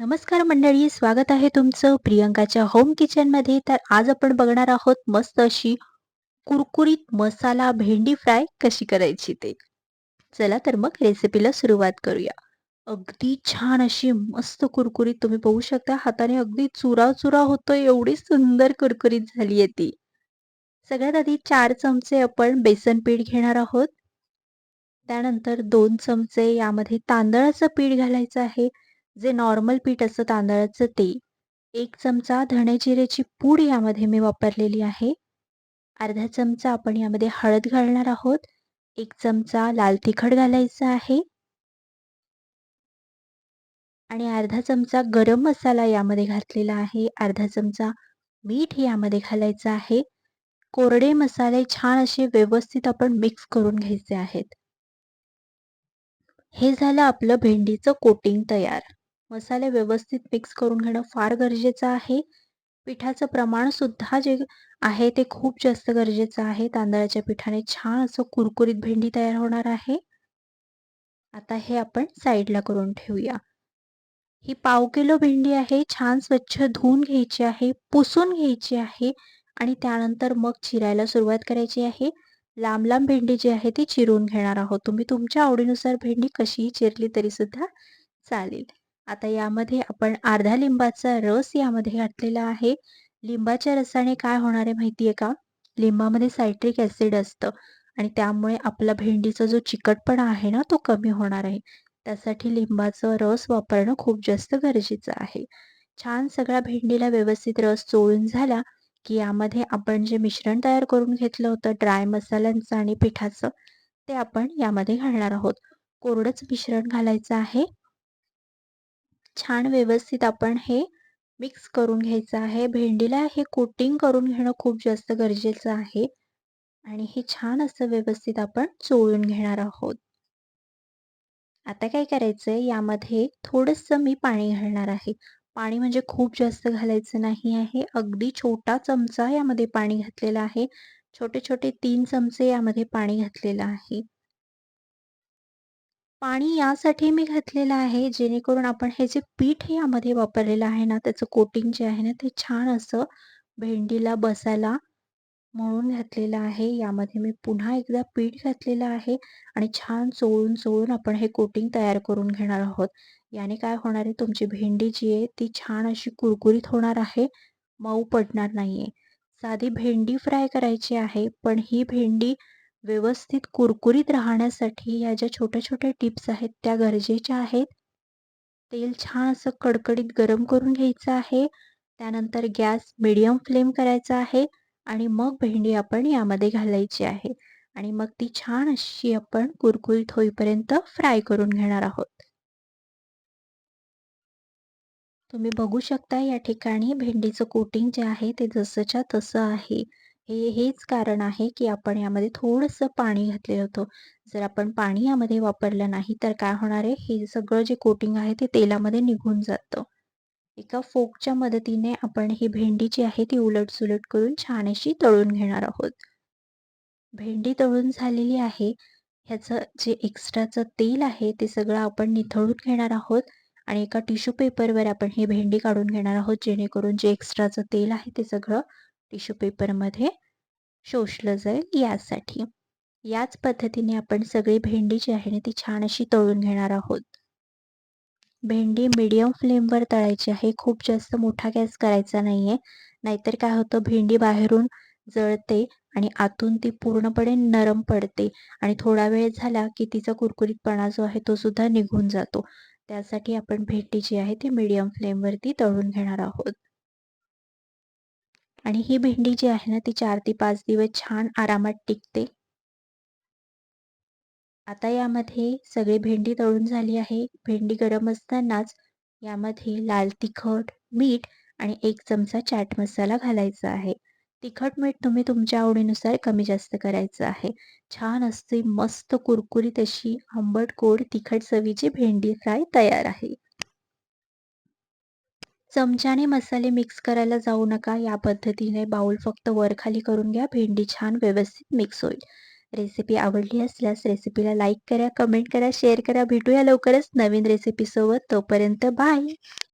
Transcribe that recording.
नमस्कार मंडळी स्वागत आहे तुमचं प्रियंकाच्या होम किचनमध्ये तर आज आपण बघणार आहोत मस्त अशी कुरकुरीत मसाला भेंडी फ्राय कशी करायची ते. चला तर मग रेसिपीला सुरुवात करूया. अगदी छान अशी मस्त कुरकुरीत तुम्ही बघू शकता हाताने अगदी चुरा चुरा होतोय एवढी सुंदर कुरकुरीत झाली आहे ती. सगळ्यात आधी चार चमचे आपण बेसन पीठ घेणार आहोत. त्यानंतर दोन चमचे यामध्ये तांदळाचं पीठ घालायचं आहे. जे नॉर्मल पीठ असतं तांदळाचं ते एक चमचा धणे जिरेची पूड यामध्ये मी वापरलेली आहे. अर्धा चमचा आपण यामध्ये हळद घालणार आहोत. एक चमचा लाल तिखट घालायचा आहे. आणि अर्धा चमचा गरम मसाला यामध्ये घातलेला आहे. अर्धा चमचा मीठ यामध्ये घालायचं आहे. कोरडे मसाले छान असे व्यवस्थित आपण मिक्स करून घ्यायचे आहेत. हे झालं आपलं भेंडीचं कोटिंग तयार. मसाले व्यवस्थित मिक्स करून घेणं फार गरजेचं आहे. पिठाचं प्रमाणसुद्धा जे आहे ते खूप जास्त गरजेचं आहे. तांदळाच्या पिठाने छान असं कुरकुरीत भेंडी तयार होणार आहे. आता हे आपण साईडला करून ठेवूया. ही पाव किलो भेंडी आहे. छान स्वच्छ धुवून घ्यायची आहे पुसून घ्यायची आहे आणि त्यानंतर मग चिरायला सुरुवात करायची आहे. लांब लांब भेंडी जी आहे ती चिरून घेणार आहोत. तुम्ही तुमच्या आवडीनुसार भेंडी कशीही चिरली तरी सुद्धा चालेल. आता यामध्ये आपण अर्धा लिंबाचा रस यामध्ये घातलेला आहे. लिंबाच्या रसाने काय होणार आहे माहिती आहे का? लिंबामध्ये सायट्रिक ॲसिड असतं आणि त्यामुळे आपला भेंडीचा जो चिकटपणा आहे ना तो कमी होणार आहे. त्यासाठी लिंबाचं रस वापरणं खूप जास्त गरजेचं आहे. छान सगळ्या भेंडीला व्यवस्थित रस चोळून झाला की यामध्ये आपण जे मिश्रण तयार करून घेतलं होतं ड्राय मसाल्यांचं आणि पिठाचं ते आपण यामध्ये घालणार आहोत. कोरडंच मिश्रण घालायचं आहे. छान व्यवस्थित आपण हे मिक्स करून घ्यायचं आहे. भेंडीला हे कोटिंग करून घेणं खूप जास्त गरजेचं आहे. आणि हे छान असं व्यवस्थित आपण चोळून घेणार आहोत. आता काय करायचंय? यामध्ये थोडंसं मी पाणी घालणार आहे. पाणी म्हणजे खूप जास्त घालायचं नाही आहे. अगदी छोटा चमचा यामध्ये पाणी घातलेला आहे. छोटे छोटे तीन चमचे यामध्ये पाणी घातलेलं आहे. पाणी यासाठी मी घातलेलं आहे जेणेकरून आपण हे जे पीठ यामध्ये वापरलेलं आहे ना त्याचं कोटिंग जे आहे ना ते छान असं भेंडीला बसायला म्हणून घातलेलं आहे. यामध्ये मी पुन्हा एकदा पीठ घातलेलं आहे आणि छान चोळून चोळून आपण हे कोटिंग तयार करून घेणार आहोत. याने काय होणार आहे तुमची भेंडी जी आहे ती छान अशी कुरकुरीत होणार आहे मऊ पडणार नाहीये. साधी भेंडी फ्राय करायची आहे पण ही भेंडी व्यवस्थित कुरकुरीत राहण्यासाठी या ज्या छोट्या छोट्या टिप्स आहेत त्या गरजेच्या आहेत. तेल छान असं कडकडीत गरम करून घ्यायचं आहे. त्यानंतर गॅस मिडियम फ्लेम करायचा आहे आणि मग भेंडी आपण यामध्ये घालायची आहे. आणि मग ती छान अशी आपण कुरकुरीत होईपर्यंत फ्राय करून घेणार आहोत. तुम्ही बघू शकता या ठिकाणी भेंडीचं कोटिंग जे आहे ते जसंच्या तसं आहे. हे हेच कारण आहे की आपण यामध्ये थोडंसं पाणी घातलेलं होतं. जर आपण पाणी यामध्ये वापरलं नाही तर काय होणार आहे? हे सगळं जे कोटिंग आहे ते तेलामध्ये निघून जातं. एका फोकच्या मदतीने आपण ही भेंडी जी आहे ती उलट सुलट करून छान अशी तळून घेणार आहोत. भेंडी तळून झालेली आहे. ह्याचं जे एक्स्ट्राचं तेल आहे ते सगळं आपण निथळून घेणार आहोत आणि एका टिश्यू पेपरवर आपण ही भेंडी काढून घेणार आहोत जेणेकरून जे एक्स्ट्राचं तेल आहे ते सगळं टिश्यू पेपरमध्ये शोषलं जाईल यासाठी. याच पद्धतीने आपण सगळी भेंडी जी आहे ना ती छान अशी तळून घेणार आहोत. भेंडी मीडियम फ्लेमवर तळायची आहे. खूप जास्त मोठा गॅस करायचा नाहीये. नाहीतर काय होतं भेंडी बाहेरून जळते आणि आतून ती पूर्णपणे नरम पडते. आणि थोडा वेळ झाला की तिचा कुरकुरीतपणा जो आहे तो सुद्धा निघून जातो. त्यासाठी आपण भेंडी जी आहे ती मीडियम फ्लेमवरती तळून घेणार आहोत. आणि ही भेंडी जी आहे ना ती चार ते पाच दिवस छान आरामात टिकते. आता यामध्ये सगळी भेंडी तळून झाली आहे. भेंडी गरम असतानाच यामध्ये लाल तिखट मीठ आणि एक चमचा चाट मसाला घालायचा आहे. तिखट मीठ तुम्ही तुमच्या आवडीनुसार कमी जास्त करायचं आहे. छान असते मस्त कुरकुरीत अशी आंबट गोड तिखट चवीची भेंडी फ्राय तयार आहे. चमच्याने मसाले मिक्स करायला जाऊ नका. या पद्धतीने बाऊल फक्त वरखाली करून घ्या. भेंडी छान व्यवस्थित मिक्स होईल. रेसिपी आवडली असल्यास रेसिपीला लाईक करा कमेंट करा शेअर करा. भेटूया लवकरच नवीन रेसिपीसोबत तोपर्यंत बाय